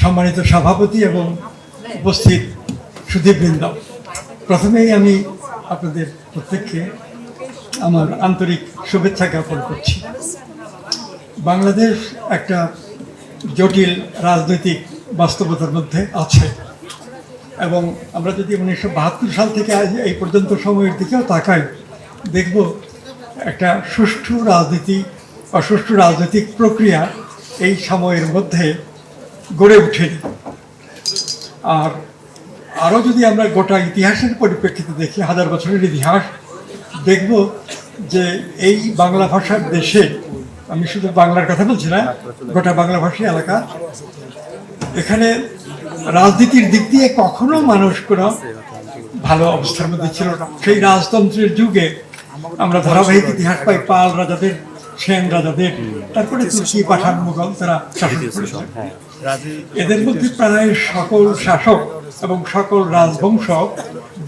সম্মানিত সভাপতি এবং উপস্থিত সুধীবৃন্দ প্রথমেই আমি আপনাদের প্রত্যেককে আমার আন্তরিক শুভেচ্ছা জ্ঞাপন করছি। বাংলাদেশ একটা জটিল রাজনৈতিক বাস্তবতার মধ্যে আছে এবং আমরা যদি উনিশশো বাহাত্তর সাল থেকে আজ এই পর্যন্ত সময়ের দিকেও তাকাই, দেখব একটা সুষ্ঠু রাজনীতি বা সুষ্ঠু রাজনৈতিক প্রক্রিয়া এই সময়ের মধ্যে গড়ে ওঠেনি আর আরও যদি আমরা গোটা ইতিহাসের পরিপ্রেক্ষিতে দেখি, হাজার বছরের ইতিহাস, দেখব যে এই বাংলা ভাষার দেশে, আমি শুধু বাংলার কথা বলছি না, গোটা বাংলা ভাষী এলাকা, এখানে রাজনীতির দিক দিয়ে কখনো মানুষ কোনো ভালো অবস্থার মধ্যে ছিল না। সেই রাজতন্ত্রের যুগে আমরা ধারাবাহিক ইতিহাস পাই, পাল রাজাদের সেন রাজাদের তারপরে তুর্কি পাঠান মুঘল তারা শাসন করেছে। এদের মধ্যে প্রায় সকল শাসক এবং সকল রাজবংশ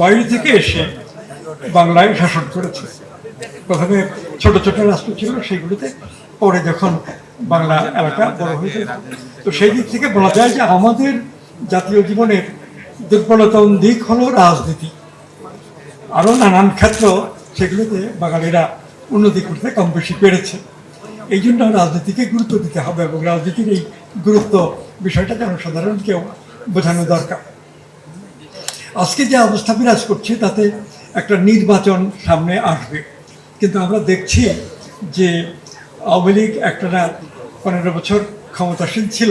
বাইরে থেকে এসে বাংলায় শাসন করেছে। প্রথমে ছোট ছোট রাষ্ট্র ছিল সেগুলিতে পরে যখন বাংলা এলাকা বড় হয়েছে। তো সেই দিক থেকে বলা যায় যে আমাদের জাতীয় জীবনের দুর্বলতম দিক হলো রাজনীতি। আরও নানান ক্ষেত্র সেগুলোতে বাঙালিরা উন্নতি করতে কম বেশি পেরেছে। এই জন্য রাজনীতিকে গুরুত্ব দিতে হবে এবং রাজনীতির এই গুরুত্ব বিষয়টা জনসাধারণকেও বোঝানো দরকার। আজকে যে অবস্থা বিরাজ করছে, তাতে একটা নির্বাচন সামনে আসবে। কিন্তু আমরা দেখছি যে আওয়ামী লীগ একটা না পনেরো বছর ক্ষমতাসীন ছিল,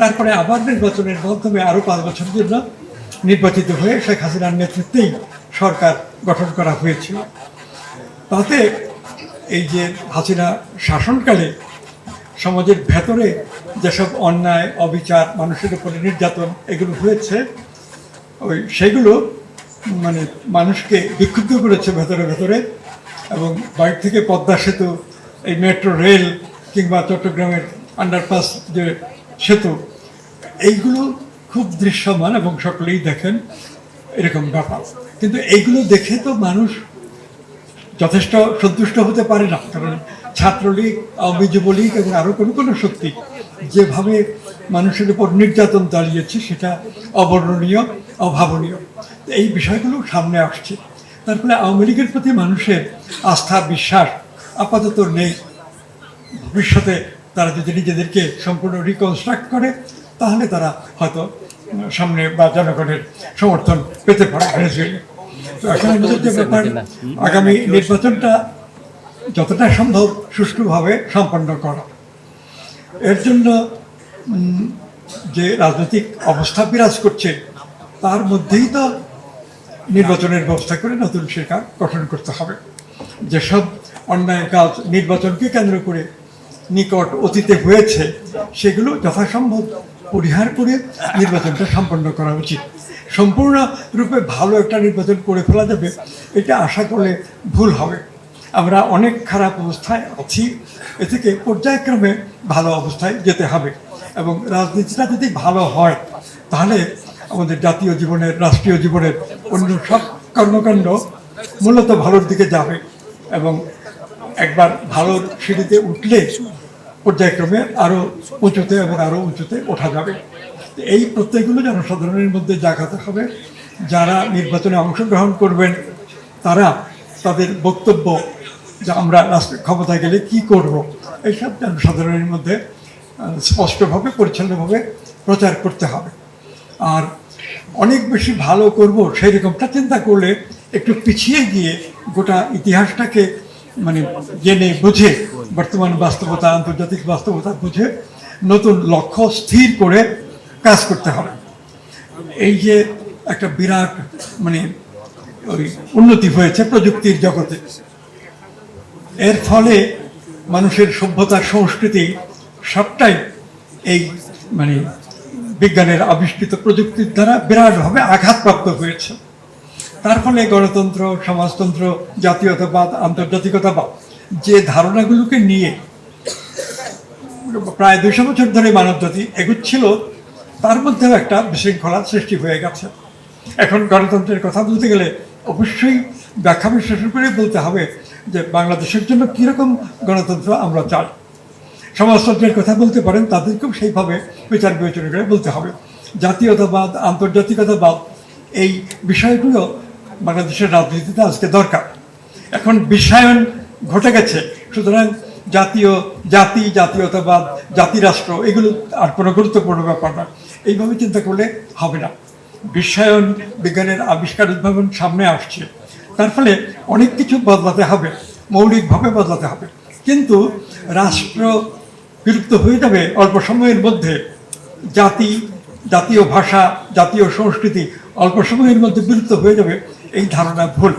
তারপরে আবার নির্বাচনের মাধ্যমে আরও পাঁচ বছর জন্য নির্বাচিত হয়ে শেখ হাসিনার নেতৃত্বেই সরকার গঠন করা হয়েছিল। তাতে এই যে হাসিনা শাসনকালে সমাজের ভেতরে যেসব অন্যায়, অবিচার, মানুষের উপরে নির্যাতন এগুলো হয়েছে, ওই সেগুলো মানে মানুষকে বিক্ষুব্ধ করেছে ভেতরে ভেতরে এবং বাইরে থেকে পদ্মা সেতু, এই মেট্রো রেল কিংবা চট্টগ্রামের আন্ডারপাস যে সেতু, এইগুলো খুব দৃশ্যমান এবং সকলেই দেখেন এরকম ব্যাপার। কিন্তু এইগুলো দেখে তো মানুষ যথেষ্ট সন্তুষ্ট হতে পারে না। কারণ ছাত্রলীগ, আওয়ামী যুবলীগ এবং আরও কোনো কোনো শক্তি যেভাবে মানুষের উপর নির্যাতন চালিয়েছে, সেটা অবর্ণনীয়, অভাবনীয়। এই বিষয়গুলো সামনে আসছে। তার ফলে আওয়ামী লীগের প্রতি মানুষের আস্থা, বিশ্বাস আপাতত নেই। ভবিষ্যতে তারা যদি নিজেদেরকে সম্পূর্ণ রিকনস্ট্রাক্ট করে, তাহলে তারা হয়তো সামনে বা জনগণের সমর্থন পেতে পারে গ্রাজুয়ালি ব্যাপার আগামী নির্বাচনটা যতটা সম্ভব সুষ্ঠুভাবে সম্পন্ন করা। এর জন্য যে রাজনৈতিক অবস্থা বিরাজ করছে তার মধ্যেই তো নির্বাচনের ব্যবস্থা করে নতুন সরকার গঠন করতে হবে। যেসব অন্যায় কাজ নির্বাচনকে কেন্দ্র করে নিকট অতীতে হয়েছে সেগুলো যথাসম্ভব পরিহার করে নির্বাচনটা সম্পন্ন করা উচিত। সম্পূর্ণ রূপে ভালো একটা নির্বাচন করে ফেলা যাবে, এটা আশা করলে ভুল হবে। আমরা অনেক খারাপ অবস্থায় আছি, এ থেকে পর্যায়ক্রমে ভালো অবস্থায় যেতে হবে এবং রাজনীতিটা যদি ভালো হয়, তাহলে আমাদের জাতীয় জীবনের, রাষ্ট্রীয় জীবনের অন্য সব কর্মকাণ্ড মূলত ভালোর দিকে যাবে এবং একবার ভালোর সিঁড়িতে উঠলে পর্যায়ক্রমে আরও উঁচুতে এবং আরও উঁচুতে ওঠা যাবে। এই প্রত্যয়গুলো জনসাধারণের মধ্যে জাগাতে হবে। যারা নির্বাচনে অংশগ্রহণ করবেন, তারা তাদের বক্তব্য যে আমরা রাষ্ট্র ক্ষমতায় গেলে কি করব, এইসব জনসাধারণের মধ্যে স্পষ্টভাবে, পরিচ্ছন্নভাবে প্রচার করতে হবে। আর অনেক বেশি ভালো করব সেই রকমটা চিন্তা করলে একটু পিছিয়ে গিয়ে গোটা ইতিহাসটাকে মানে জেনে বুঝে বর্তমান বাস্তবতা, আন্তর্জাতিক বাস্তবতা বুঝে নতুন লক্ষ্য স্থির করে কাজ করতে হবে। এই যে একটা বিরাট মানে ওই উন্নতি হয়েছে প্রযুক্তির জগতে। এর ফলে মানুষের সভ্যতা, সংস্কৃতি সবটাই এই মানে বিজ্ঞানের আবিষ্কৃত প্রযুক্তির দ্বারা বিরাটভাবে আঘাতপ্রাপ্ত হয়েছে। তার ফলে গণতন্ত্র, সমাজতন্ত্র, জাতীয়তাবাদ, আন্তর্জাতিকতাবাদ যে ধারণাগুলোকে নিয়ে প্রায় দুশো বছর ধরে মানবজাতি এগুচ্ছিল, তার মধ্যেও একটা বিশৃঙ্খলা সৃষ্টি হয়ে গেছে। এখন গণতন্ত্রের কথা বলতে গেলে অবশ্যই ব্যাখ্যা বিশ্লেষণ করে বলতে হবে যে বাংলাদেশের জন্য কীরকম গণতন্ত্র আমরা চাই। সমাজতন্ত্রের কথা বলতে পারেন, তাদেরকেও সেইভাবে বিচার বিবেচনা করে বলতে হবে। জাতীয়তাবাদ, আন্তর্জাতিকতাবাদ, এই বিষয়গুলো বাংলাদেশের রাজনীতিতে আজকে দরকার। এখন বিশ্বায়ন ঘটে গেছে। সুতরাং জাতীয়, জাতি, জাতীয়তাবাদ জাতিরাষ্ট্র এগুলো আর কোনো গুরুত্বপূর্ণ ব্যাপার না। এইভাবে চিন্তা করলে হবে না। বিশ্বায়ন, বিজ্ঞানের আবিষ্কার, উদ্ভাবন সামনে আসছে। তার ফলে অনেক কিছু বদলাতে হবে, মৌলিকভাবে বদলাতে হবে। কিন্তু রাষ্ট্র বিলুপ্ত হয়ে যাবে অল্প সময়ের মধ্যে। জাতি, জাতীয় ভাষা, জাতীয় সংস্কৃতি অল্প সময়ের মধ্যে বিলুপ্ত হয়ে যাবে, এই ধারণা ভুল।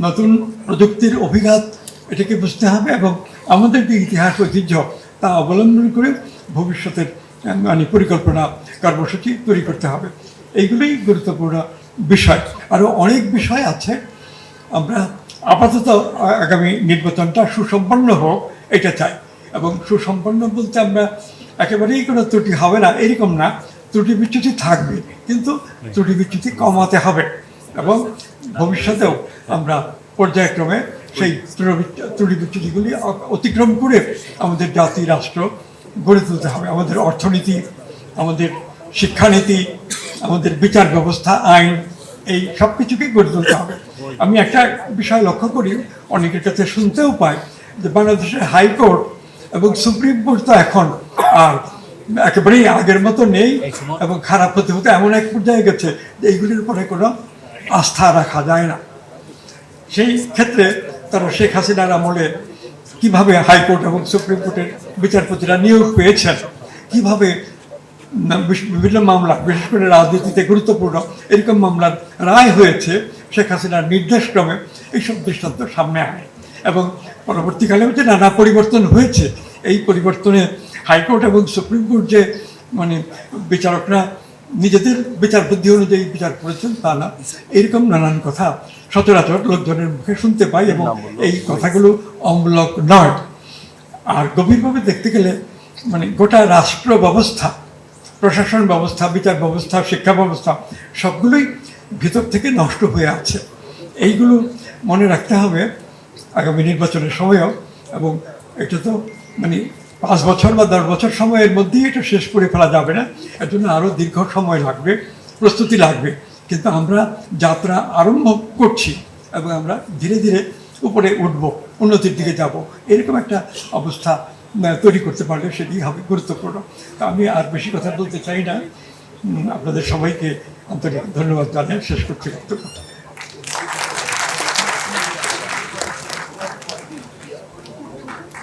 নতুন প্রযুক্তির অভিঘাত এটাকে বুঝতে হবে এবং আমাদের যে ইতিহাস ঐতিহ্য তা অবলম্বন করে ভবিষ্যতের মানে পরিকল্পনা, কর্মসূচি তৈরি করতে হবে। এইগুলোই গুরুত্বপূর্ণ বিষয়। আরও অনেক বিষয় আছে। আমরা আপাতত আগামী নির্বাচনটা সুসম্পন্ন হোক, এটা চাই। এবং সুসম্পন্ন বলতে আমরা একেবারেই কোনো ত্রুটি হবে না, এরকম না। ত্রুটি বিচ্যুতি থাকবে, কিন্তু ত্রুটি বিচ্যুতি কমাতে হবে। এবং ভবিষ্যতেও আমরা পর্যায়ক্রমে সেই ত্রুটি- অতিক্রম করে আমাদের জাতি, রাষ্ট্র গড়ে তুলতে হবে। আমাদের অর্থনীতি, আমাদের শিক্ষানীতি, আমাদের বিচার ব্যবস্থা, আইন, এই সব কিছুকে গড়ে তুলতে হবে। আমি একটা বিষয় লক্ষ্য করি, অনেকের কাছে শুনতেও পাই যে বাংলাদেশের হাইকোর্ট এবং সুপ্রিম কোর্ট তো এখন আর একেবারেই আগের মতো নেই এবং খারাপ হতে হতে এমন এক পর্যায়ে গেছে যে এইগুলির উপরে কোনো আস্থা রাখা যায় না। সেই ক্ষেত্রে তারা শেখ হাসিনার আমলে কীভাবে হাইকোর্ট এবং সুপ্রিম কোর্টের বিচারপতিরা নিয়োগ পেয়েছেন, কীভাবে বিভিন্ন মামলা, বিশেষ করে রাজনীতিতে গুরুত্বপূর্ণ এরকম মামলার রায় হয়েছে, শেখ হাসিনার নির্দেশক্রমে এইসব দৃষ্টান্ত সামনে আনে। এবং পরবর্তীকালেও যে নানা পরিবর্তন হয়েছে, এই পরিবর্তনে হাইকোর্ট এবং সুপ্রিম কোর্ট যে মানে বিচারকরা নিজেদের বিচার বুদ্ধি অনুযায়ী বিচার করেছেন তা না। এরকম নানান কথা সচরাচর লোকজনের মুখে শুনতে পাই এবং এই কথাগুলো অমূলক নয়। আর গভীরভাবে দেখতে গেলে মানে গোটা রাষ্ট্র ব্যবস্থা প্রশাসন ব্যবস্থা বিচার ব্যবস্থা শিক্ষা ব্যবস্থা সবগুলোই ভিতর থেকে নষ্ট হয়ে আছে। এইগুলো মনে রাখতে হবে আগামী নির্বাচনের সময়ও এবং এটা তো মানে পাঁচ বছর বা দশ বছর সময়ের মধ্যেই এটা শেষ করে ফেলা যাবে না। এর জন্য আরও দীর্ঘ সময় লাগবে, প্রস্তুতি লাগবে। কিন্তু আমরা যাত্রা আরম্ভ করছি এবং আমরা ধীরে ধীরে উপরে উঠব, উন্নতির দিকে যাব। এরকম একটা অবস্থা তৈরি করতে পারলে সেটি হবে গুরুত্বপূর্ণ। তা আমি আর বেশি কথা বলতে চাই না। আপনাদের সবাইকে আন্তরিক ধন্যবাদ জানিয়ে শেষ করছি বক্তব্য।